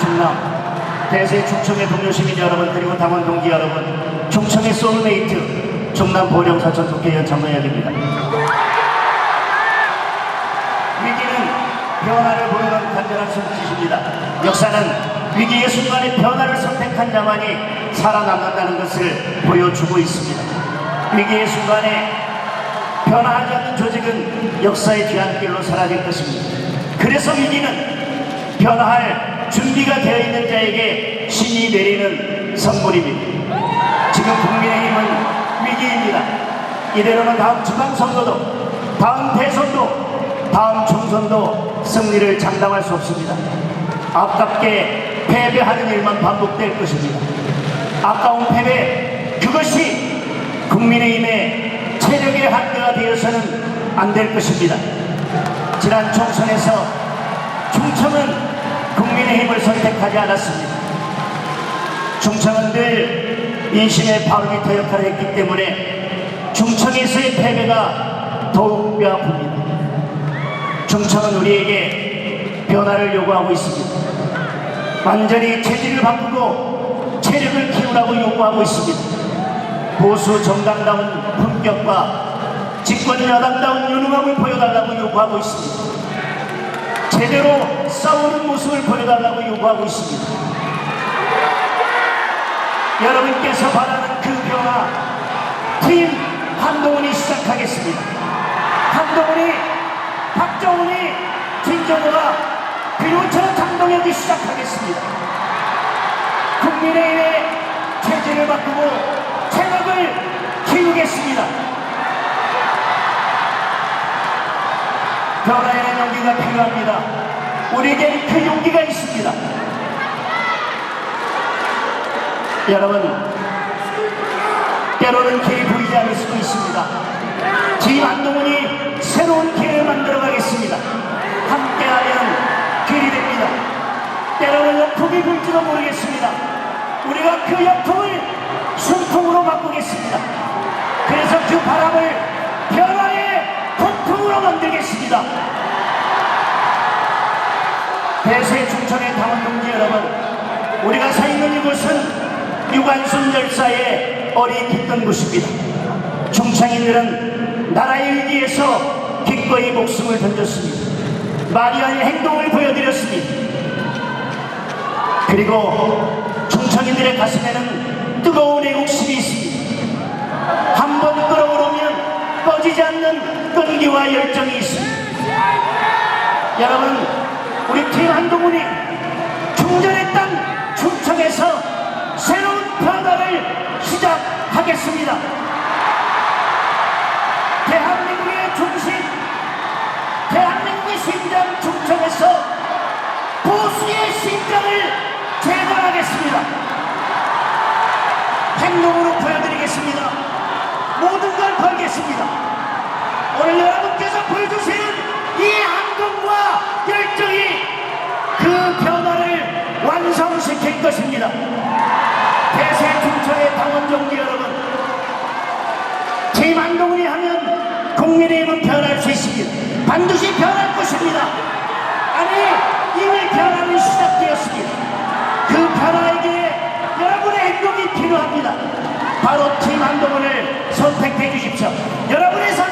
충남, 대세 충청의 동료 시민 여러분 그리고 당원 동지 여러분, 충청의 소울메이트 충남 보령 사천 국회의원 정의혁입니다. 위기는 변화를 보이는 간절한 손짓입니다. 역사는 위기의 순간에 변화를 선택한 자만이 살아남는다는 것을 보여주고 있습니다. 위기의 순간에 변화하지 않는 조직은 역사의 뒤안길로 사라질 것입니다. 그래서 위기는 변화할 준비가 되어 있는 자에게 신이 내리는 선물입니다. 지금 국민의힘은 위기입니다. 이대로는 다음 지방선거도, 다음 대선도, 다음 총선도 승리를 장담할 수 없습니다. 아깝게 패배하는 일만 반복될 것입니다. 아까운 패배, 그것이 국민의힘의 체력의 한계가 되어서는 안 될 것입니다. 지난 총선에서 충청은 국민의힘을 선택하지 않았습니다. 충청은 늘 민심의 바로미터 역할을 했기 때문에 충청에서의 패배가 더욱 뼈아픕니다. 충청은 우리에게 변화를 요구하고 있습니다. 완전히 체질을 바꾸고 체력을 키우라고 요구하고 있습니다. 보수 정당다운 품격과 집권 여당다운 유능함을 보여달라고 요구하고 있습니다. 제대로 싸우는 요구하고 있습니다. 여러분께서 바라는 그 변화, 팀 한동훈이 시작하겠습니다. 한동훈이, 박정훈이, 진정호가 저 장동혁이 시작하겠습니다. 국민의힘의 체질을 바꾸고 체력을 키우겠습니다. 변화에는 용기가 필요합니다. 우리에겐 그 용기가 있습니다. 여러분, 때로는 길이 보이지 않을 수도 있습니다. 지금 한동훈이 새로운 길을 만들어 가겠습니다. 함께하면 길이 됩니다. 때로는 역풍이 불지도 모르겠습니다. 우리가 그 역풍을 순풍으로 바꾸겠습니다. 그래서 그 바람을 변화의 폭풍으로 만들겠습니다. 대세 충청의 당원 동지 여러분, 우리가 서 있는 이곳은 유관순 열사의 어리 깃든 곳입니다. 충청인들은 나라의 위기에서 기꺼이 목숨을 던졌습니다. 마리아의 행동을 보여드렸습니다. 그리고 충청인들의 가슴에는 뜨거운 애국심이 있습니다. 한 번 끌어오르면 꺼지지 않는 끈기와 열정이 있습니다. 여러분, 우리 팀 한동훈이 충전의 땅 충청에서 새로운 변화를 시작하겠습니다. 대한민국의 중심, 대한민국의 심장 충청에서 보수의 심장을 재건하겠습니다. 행동으로 보여드리겠습니다. 모든 걸 걸겠습니다. 오늘 여러분께서 보여주신 이 안금과 열정이 그 변화를 완성시킬 것입니다. 대세 충청의 당원 정기 여러분, 팀 한동훈이 하면 국민의힘은 변할 수 있습니다. 반드시 변할 것입니다. 아니, 이미 변화는 시작되었습니다. 그 변화에게 여러분의 행동이 필요합니다. 바로 팀 한동훈을 선택해 주십시오. 여러분의 선택이